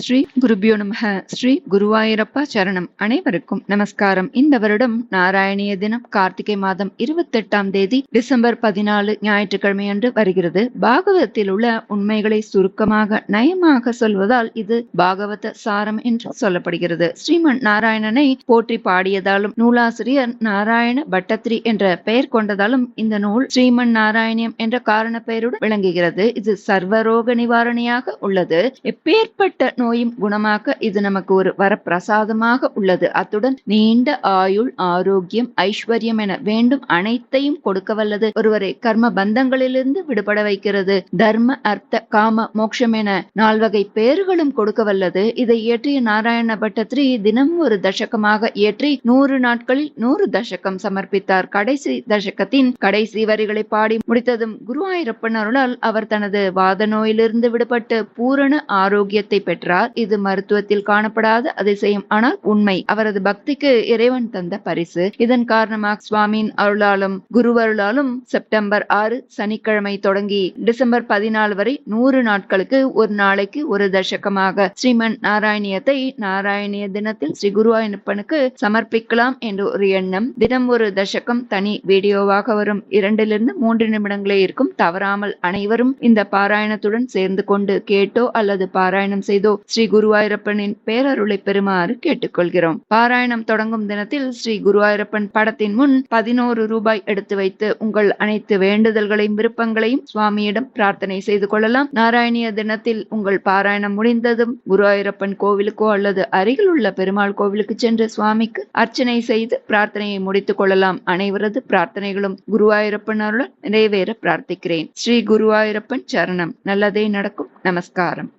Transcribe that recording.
ஸ்ரீ குருபியோ நமக ஸ்ரீ குருவாயூரப்பா சரணம். அனைவருக்கும் நமஸ்காரம். இந்த வருடம் நாராயணிய தினம் கார்த்திகை மாதம் இருபத்தெட்டாம் தேதி டிசம்பர் பதினாலு ஞாயிற்றுக்கிழமை அன்று வருகிறது. பாகவதத்தில் உள்ள உண்மைகளை சுருக்கமாக நயமாக சொல்வதால் இது பாகவத சாரம் என்று சொல்லப்படுகிறது. ஸ்ரீமன் நாராயணனை போற்றி பாடியதாலும் நூலாசிரியர் நாராயண பட்டத்ரி என்ற பெயர் கொண்டதாலும் இந்த நூல் ஸ்ரீமன் நாராயணியம் என்ற காரண பெயருடன் விளங்குகிறது. இது சர்வரோக நிவாரணியாக உள்ளது. எப்பேற்பட்ட நோயும் குணமாக்க இது நமக்கு ஒரு வரப்பிரசாதமாக உள்ளது. அத்துடன் நீண்ட ஆயுள் ஆரோக்கியம் ஐஸ்வர்யம் என வேண்டும் அனைத்தையும் கொடுக்க வல்லது. ஒருவரை கர்ம பந்தங்களிலிருந்து விடுபட வைக்கிறது. தர்ம அர்த்த காம மோட்சம் என நால்வகை பேறுகளும் கொடுக்க வல்லது. இதை இயற்றிய நாராயண பட்டத்ரி தினம் ஒரு தசகமாக இயற்றி நூறு நாட்களில் நூறு தசகம் சமர்ப்பித்தார். கடைசி தசகத்தின் கடைசி வரிகளை பாடி முடித்ததும் குருவாயூரப்பன் அருளால் அவர் தனது வாத நோயிலிருந்து விடுபட்டு பூரண ஆரோக்கியத்தை பெற்றார். இது மருத்துவத்தில் காணப்படாத அதிசயம் ஆனால் உண்மை. அவரது பக்திக்கு இறைவன் தந்த பரிசு. இதன் காரணமாக சுவாமியின் அருளாலும் குருவருளாலும் செப்டம்பர் ஆறு சனிக்கிழமை தொடங்கி டிசம்பர் பதினாலு வரை நூறு நாட்களுக்கு ஒரு நாளைக்கு ஒரு தசகமாக ஸ்ரீமன் நாராயணியத்தை நாராயணிய தினத்தில் ஸ்ரீ குருவாயூரப்பனுக்கு சமர்ப்பிக்கலாம் என்ற ஒரு எண்ணம். தினம் ஒரு தசகம் தனி வீடியோவாக வரும். இரண்டிலிருந்து மூன்று நிமிடங்களே இருக்கும். தவறாமல் அனைவரும் இந்த பாராயணத்துடன் சேர்ந்து கொண்டு கேட்டோ அல்லது பாராயணம் செய்தோ ஸ்ரீ குருவாயூரப்பனின் பேரருளை பெறுமாறு கேட்டுக்கொள்கிறோம். பாராயணம் தொடங்கும் தினத்தில் ஸ்ரீ குருவாயூரப்பன் படத்தின் முன் பதினோரு ரூபாய் எடுத்து வைத்து உங்கள் அனைத்து வேண்டுதல்களையும் விருப்பங்களையும் சுவாமியிடம் பிரார்த்தனை செய்து கொள்ளலாம். நாராயணிய தினத்தில் உங்கள் பாராயணம் முடிந்ததும் குருவாயூரப்பன் கோவிலுக்கோ அல்லது அருகில் உள்ள பெருமாள் கோவிலுக்கு சென்று சுவாமிக்கு அர்ச்சனை செய்து பிரார்த்தனையை முடித்துக் கொள்ளலாம். அனைவரது பிரார்த்தனைகளும் குருவாயூரப்பன் நிறைவேற பிரார்த்திக்கிறேன். ஸ்ரீ குருவாயூரப்பன் சரணம். நல்லதே நடக்கும். நமஸ்காரம்.